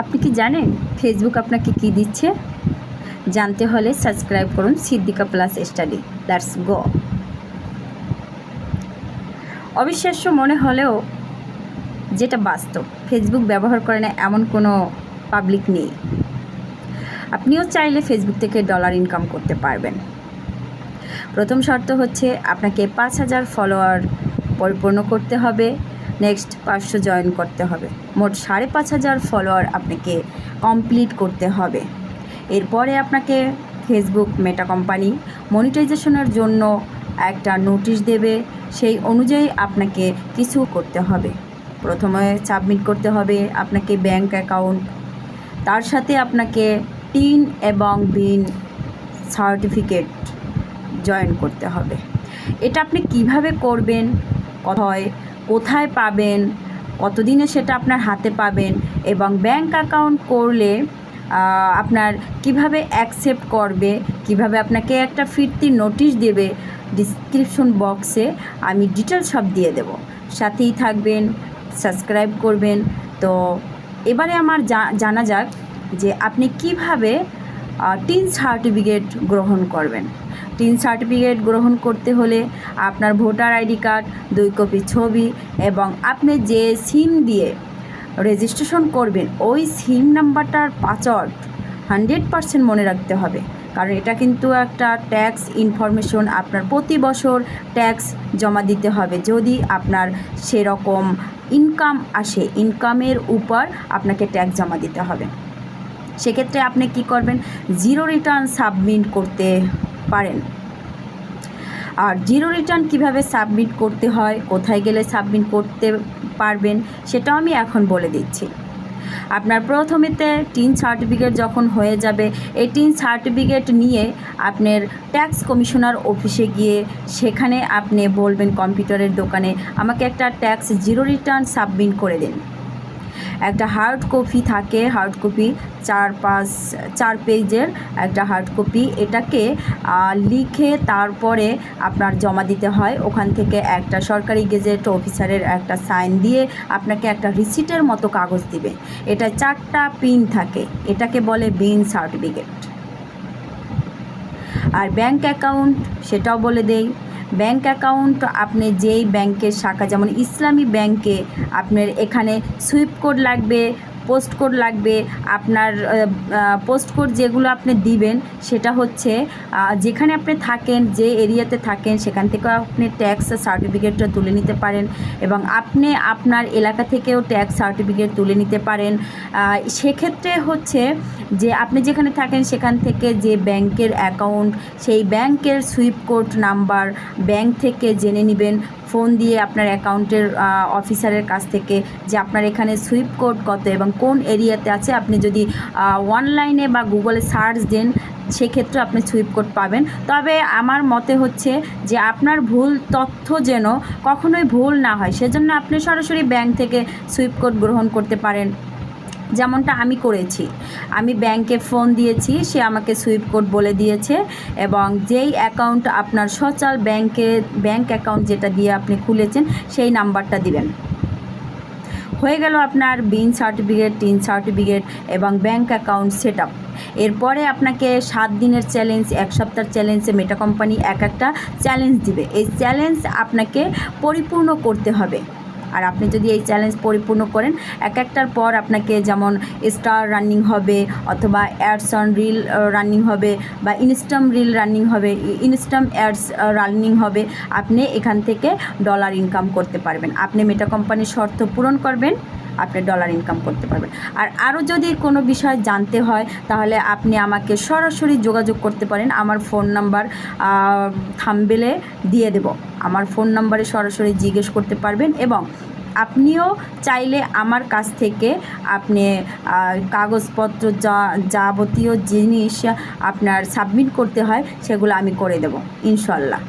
আপনি কি জানেন ফেসবুক আপনাকে কি দিচ্ছে? জানতে হলে সাবস্ক্রাইব করুন Siddika plus study. That's go অবিশ্বাস্য মনে হলেও যেটা বাস্তব ফেসবুক ব্যবহার করে না এমন কোনো পাবলিক নেই। আপনিও চাইলে ফেসবুক থেকে ডলার ইনকাম করতে পারবেন। প্রথম শর্ত হচ্ছে আপনাকে পাঁচ হাজার ফলোয়ার পরিপূর্ণ করতে হবে। নেক্সট পাঁচশো জয়েন করতে হবে। মোট সাড়ে পাঁচ হাজার ফলোয়ার আপনাকে কমপ্লিট করতে হবে। এরপরে আপনাকে ফেসবুক মেটা কোম্পানি মনিটাইজেশনের জন্য একটা নোটিশ দেবে। সেই অনুযায়ী আপনাকে কিছু করতে হবে। প্রথমে সাবমিট করতে হবে আপনাকে ব্যাংক অ্যাকাউন্ট তার সাথে আপনাকে টিন এবং বিন সার্টিফিকেট জয়েন করতে হবে। এটা আপনি কীভাবে করবেন? হয় কোথায় পাবেন, কতদিনে সেটা আপনার হাতে পাবেন এবং ব্যাংক অ্যাকাউন্ট করলে আপনার কীভাবে অ্যাকসেপ্ট করবে, কীভাবে আপনাকে একটা ফিরতি নোটিশ দেবে ডিসক্রিপশন বক্সে আমি ডিটেলস সব দিয়ে দেব। সাথেই থাকবেন সাবস্ক্রাইব করবেন। তো এবারে আমার জানা যাক যে আপনি কীভাবে টিন সার্টিফিকেট গ্রহণ করবেন। টিন সার্টিফিকেট গ্রহণ করতে হলে আপনার ভোটার আইডি কার্ড, দুই কপি ছবি এবং আপনি যে সিম দিয়ে রেজিস্ট্রেশন করবেন, ওই সিম নাম্বারটার পাসওয়ার্ড হান্ড্রেড পারসেন্ট মনে রাখতে হবে। কারণ এটা কিন্তু একটা ট্যাক্স ইনফরমেশন, আপনার প্রতি বছর ট্যাক্স জমা দিতে হবে। যদি আপনার সেরকম ইনকাম আসে, ইনকামের উপর আপনাকে ট্যাক্স জমা দিতে হবে। সেক্ষেত্রে আপনি কি করবেন? জিরো রিটার্ন সাবমিট করতে পারেন। আর জিরো রিটার্ন কীভাবে সাবমিট করতে হয়, কোথায় গেলে সাবমিট করতে পারবেন, সেটাও আমি এখন বলে দিচ্ছি। আপনার প্রথমেতে টিন সার্টিফিকেট যখন হয়ে যাবে, এই টিন সার্টিফিকেট নিয়ে আপনার ট্যাক্স কমিশনার অফিসে গিয়ে সেখানে আপনি বলবেন কম্পিউটারের দোকানে, আমাকে একটা ট্যাক্স জিরো রিটার্ন সাবমিট করে দিন। একটা হার্ড কপি থাকে হার্ড কপি চার পাঁচ, চার পেজের একটা হার্ড কপি এটাকে লিখে তারপরে আপনার জমা দিতে হয়। ওখান থেকে একটা সরকারি গেজেট অফিসারের একটা সাইন দিয়ে আপনাকে একটা রিসিটের মতো কাগজ দিবে। এটা চারটা পিন থাকে। এটাকে বলে বিন সার্টিফিকেট আর ব্যাংক অ্যাকাউন্ট সেটাও বলে দেই। ব্যাংক অ্যাকাউন্ট, আপনি যেই ব্যাংকের শাখা, যেমন ইসলামী ব্যাংকে আপনার এখানে সুইপ কোড লাগবে, পোস্ট কোড লাগবে, আপনার পোস্ট কোড যেগুলো আপনি দিবেন, সেটা হচ্ছে যেখানে আপনি থাকেন, যে এরিয়াতে থাকেন, সেখান থেকেও আপনি ট্যাক্স সার্টিফিকেটটা তুলে নিতে পারেন এবং আপনি আপনার এলাকা থেকেও ট্যাক্স সার্টিফিকেট তুলে নিতে পারেন। সেক্ষেত্রে হচ্ছে যে আপনি যেখানে থাকেন সেখান থেকে যে ব্যাংকের অ্যাকাউন্ট সেই ব্যাংকের সুইপ কোড নাম্বার ব্যাংক থেকে জেনে নেবেন। ফোন দিয়ে আপনার অ্যাকাউন্টের অফিসারের কাছ থেকে যে আপনার এখানে সুইপ কোড কত এবং কোন এরিয়াতে আছে। আপনি যদি অনলাইনে বা গুগলে সার্চ দেন, সেক্ষেত্রে আপনি সুইপ কোড পাবেন। তবে আমার মতে হচ্ছে যে আপনার ভুল তথ্য যেন কখনোই ভুল না হয়, সেজন্য আপনি সরাসরি ব্যাংক থেকে সুইপ কোড গ্রহণ করতে পারেন। যেমনটা আমি করেছি। আমি ব্যাংকে ফোন দিয়েছি, সে আমাকে সুইপ কোড বলে দিয়েছে এবং যেই অ্যাকাউন্ট আপনার সচল ব্যাংকে, ব্যাংক অ্যাকাউন্ট যেটা দিয়ে আপনি খুলেছেন, সেই নাম্বারটা দিবেন। হয়ে গেল আপনার বিন সার্টিফিকেট, টিন সার্টিফিকেট এবং ব্যাংক অ্যাকাউন্ট সেট আপ এরপরে আপনাকে সাত দিনের চ্যালেঞ্জ, এক সপ্তাহ চ্যালেঞ্জে মেটা কোম্পানি এক একটা চ্যালেঞ্জ দিবে। এই চ্যালেঞ্জ আপনাকে পরিপূর্ণ করতে হবে। আর আপনি যদি এই চ্যালেঞ্জ পরিপূর্ণ করেন, এক একটার পর আপনাকে যেমন স্টার রানিং হবে অথবা অ্যাডস অন রিল রানিং হবে বা ইনস্টাম রিল রানিং হবে ইনস্টাম অ্যাডস রানিং হবে, আপনি এখান থেকে ডলার ইনকাম করতে পারবেন। আপনি মেটা কোম্পানির শর্ত পূরণ করবেন। আপনি ডলার ইনকাম করতে পারবেন। আর আরও যদি কোনো বিষয় জানতে হয়, তাহলে আপনি আমাকে সরাসরি যোগাযোগ করতে পারেন। আমার ফোন নাম্বার থামবেলে দিয়ে দেব। আমার ফোন নাম্বারে সরাসরি জিজ্ঞেস করতে পারবেন এবং আপনিও চাইলে আমার কাছ থেকে আপনি কাগজপত্র যা, যাবতীয় জিনিস আপনার সাবমিট করতে হয়, সেগুলো আমি করে দেব, ইনশাল্লাহ।